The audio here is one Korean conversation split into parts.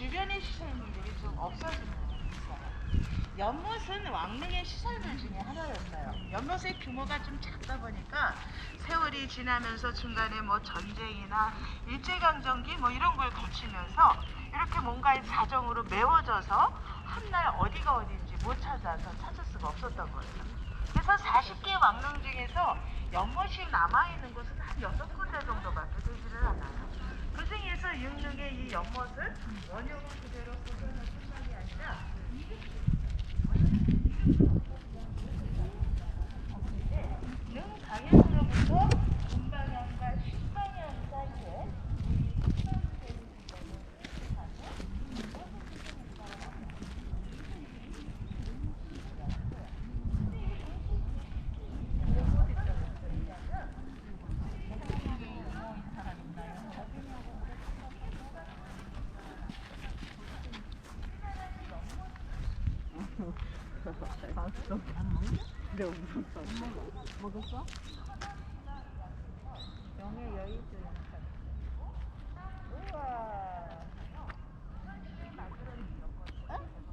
있는데 주변의 시설물들이 좀 없어지는 게 있어요. 연못은 왕릉의 시설물 중에 하나였어요. 연못의 규모가 좀 작다 보니까 세월이 지나면서 중간에 뭐 전쟁이나 일제강점기 뭐 이런 걸 거치면서 이렇게 뭔가의 사정으로 메워져서 한날 어디가 어딘지 못 찾아서 찾을 수가 없었던 거예요. 그래서 40개 왕릉 중에서 연못이 남아있는 곳은 한 6군데 정도밖에 되지를 않아요. 그 중에서 육릉의 이 연못을 원형을 그대로 보존할 뿐만이 아니라 능 방향으로부터 동방향과 신방향 사이에 명예 여의도 우와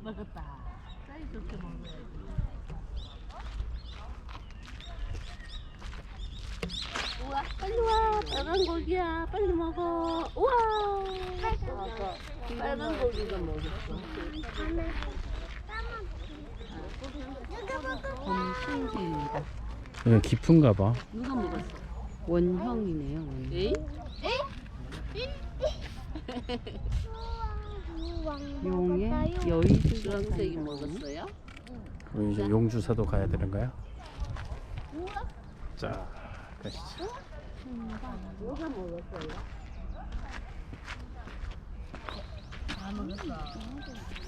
먹었다. 사이 좋게 먹어야지. 우와, 빨리 와. 빨간 고기야. 빨리 먹어. 우와. 빨간 고기가 먹었어. 여기 깊은가 봐. 누가 먹었어? 원형이네요. 에이? 용의 여의도 주황색이 먹었어요? 그럼 이제 용주사도 가야 되는 거야? 자, 가시죠. 누가 먹었어요? 다 먹었어.